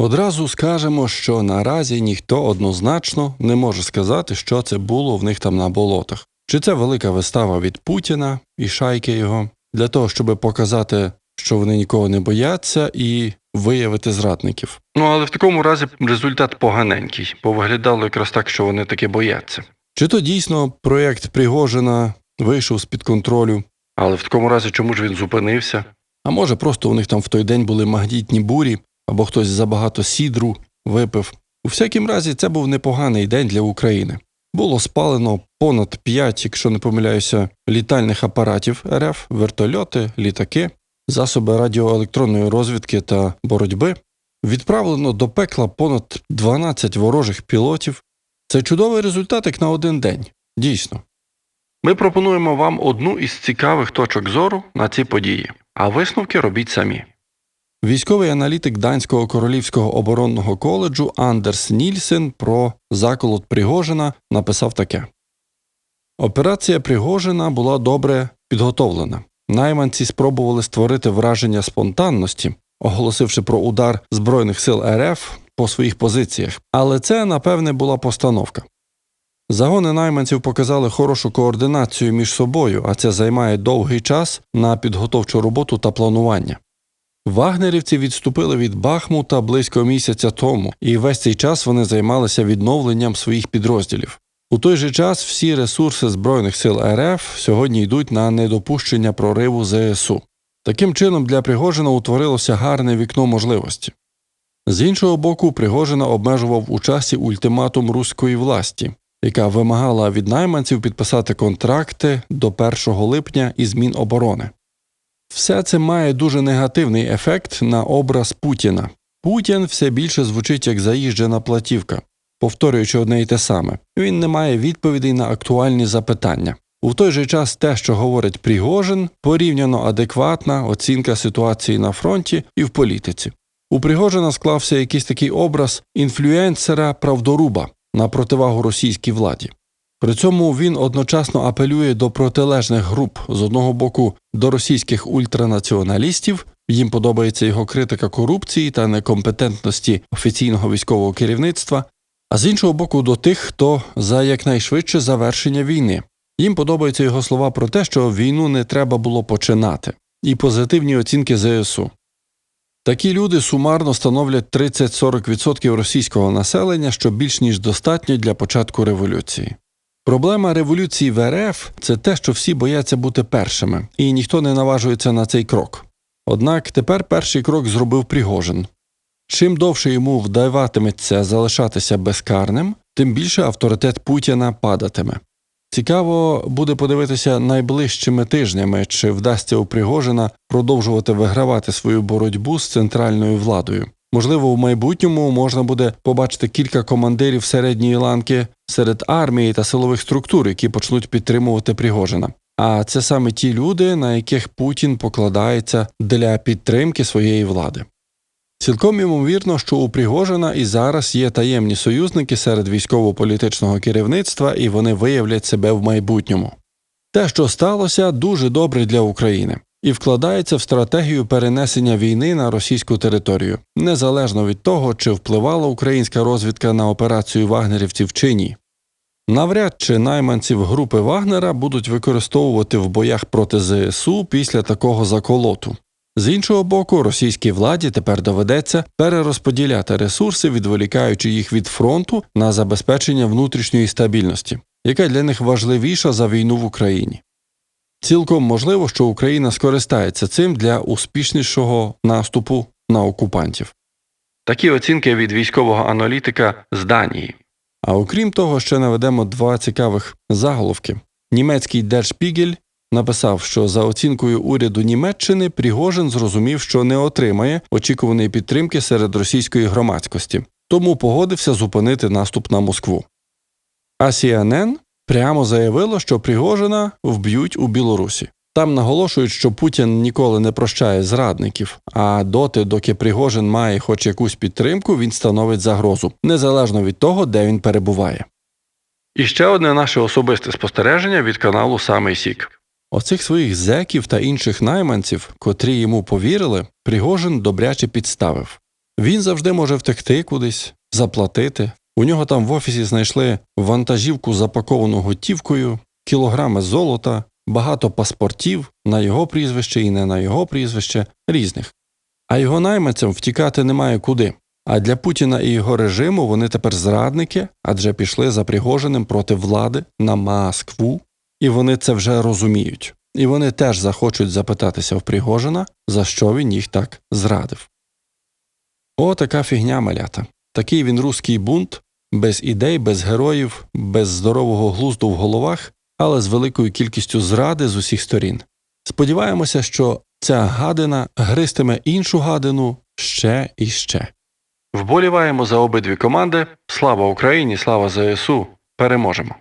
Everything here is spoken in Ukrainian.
Одразу скажемо, що наразі ніхто однозначно не може сказати, що це було в них там на болотах. Чи це велика вистава від Путіна і шайки його для того, щоб показати, що вони нікого не бояться, і виявити зрадників. Ну але в такому разі результат поганенький, бо виглядало якраз так, що вони таки бояться. Чи то дійсно проєкт Пригожина вийшов з-під контролю, але в такому разі чому ж він зупинився? А може, просто у них там в той день були магнітні бурі, або хтось забагато сідру випив. У всякім разі, це був непоганий день для України. Було спалено понад 5, якщо не помиляюся, літальних апаратів РФ, вертольоти, літаки, засоби радіоелектронної розвідки та боротьби. Відправлено до пекла понад 12 ворожих пілотів. Це чудовий результат як на один день. Дійсно. Ми пропонуємо вам одну із цікавих точок зору на ці події, а висновки робіть самі. Військовий аналітик Данського королівського оборонного коледжу Андерс Нільсен про заколот Пригожина написав таке: Операція Пригожина була добре підготовлена. Найманці спробували створити враження спонтанності, оголосивши про удар Збройних сил РФ по своїх позиціях, але це, напевне, була постановка. Загони найманців показали хорошу координацію між собою, а це займає довгий час на підготовчу роботу та планування. Вагнерівці відступили від Бахмута близько місяця тому, і весь цей час вони займалися відновленням своїх підрозділів. У той же час всі ресурси Збройних сил РФ сьогодні йдуть на недопущення прориву ЗСУ. Таким чином, для Пригожина утворилося гарне вікно можливості. З іншого боку, Пригожина обмежував у часі ультиматум руської власті, яка вимагала від найманців підписати контракти до 1 липня із Міноборони. Все це має дуже негативний ефект на образ Путіна. Путін все більше звучить як заїжджена платівка, повторюючи одне й те саме. Він не має відповідей на актуальні запитання. У той же час те, що говорить Пригожин, порівняно адекватна оцінка ситуації на фронті і в політиці. У Пригожина склався якийсь такий образ інфлюенсера правдоруба на противагу російській владі. При цьому він одночасно апелює до протилежних груп з одного боку до російських ультранаціоналістів. Їм подобається його критика корупції та некомпетентності офіційного військового керівництва, а з іншого боку, до тих, хто за якнайшвидше завершення війни. Їм подобаються його слова про те, що війну не треба було починати, і позитивні оцінки ЗСУ. Такі люди сумарно становлять 30-40% російського населення, що більш ніж достатньо для початку революції. Проблема революції в РФ це те, що всі бояться бути першими, і ніхто не наважується на цей крок. Однак тепер перший крок зробив Пригожин. Чим довше йому вдаватиметься залишатися безкарним, тим більше авторитет Путіна падатиме. Цікаво буде подивитися найближчими тижнями, чи вдасться у Пригожина продовжувати вигравати свою боротьбу з центральною владою. Можливо, в майбутньому можна буде побачити кілька командирів середньої ланки серед армії та силових структур, які почнуть підтримувати Пригожина. А це саме ті люди, на яких Путін покладається для підтримки своєї влади. Цілком ймовірно, що у Пригожина і зараз є таємні союзники серед військово-політичного керівництва, і вони виявлять себе в майбутньому. Те, що сталося, дуже добре для України і вкладається в стратегію перенесення війни на російську територію, незалежно від того, чи впливала українська розвідка на операцію вагнерівців чи ні. Навряд чи найманців групи Вагнера будуть використовувати в боях проти ЗСУ після такого заколоту. З іншого боку, російській владі тепер доведеться перерозподіляти ресурси, відволікаючи їх від фронту на забезпечення внутрішньої стабільності, яка для них важливіша за війну в Україні. Цілком можливо, що Україна скористається цим для успішнішого наступу на окупантів. Такі оцінки від військового аналітика з Данії. А окрім того, ще наведемо два цікавих заголовки. Німецький Держпігель написав, що за оцінкою уряду Німеччини Пригожин зрозумів, що не отримає очікуваної підтримки серед російської громадськості, тому погодився зупинити наступ на Москву. А CNN прямо заявило, що Пригожина вб'ють у Білорусі. Там наголошують, що Путін ніколи не прощає зрадників, а доти, доки Пригожин має хоч якусь підтримку, він становить загрозу, незалежно від того, де він перебуває. І ще одне наше особисте спостереження від каналу Самий Сік. Оцих своїх зеків та інших найманців, котрі йому повірили, Пригожин добряче підставив. Він завжди може втекти кудись, заплатити. У нього там в офісі знайшли вантажівку, запаковану готівкою, кілограми золота, багато паспортів на його прізвище і не на його прізвище різних. А його найманцям втікати немає куди. А для Путіна і його режиму вони тепер зрадники, адже пішли за Пригожиним проти влади на Москву, і вони це вже розуміють. І вони теж захочуть запитатися в Пригожина, за що він їх так зрадив. О, така фігня малята. Такий він руський бунт, без ідей, без героїв, без здорового глузду в головах, але з великою кількістю зради з усіх сторін. Сподіваємося, що ця гадина гристиме іншу гадину ще і ще. Вболіваємо за обидві команди. Слава Україні, слава ЗСУ! Переможемо!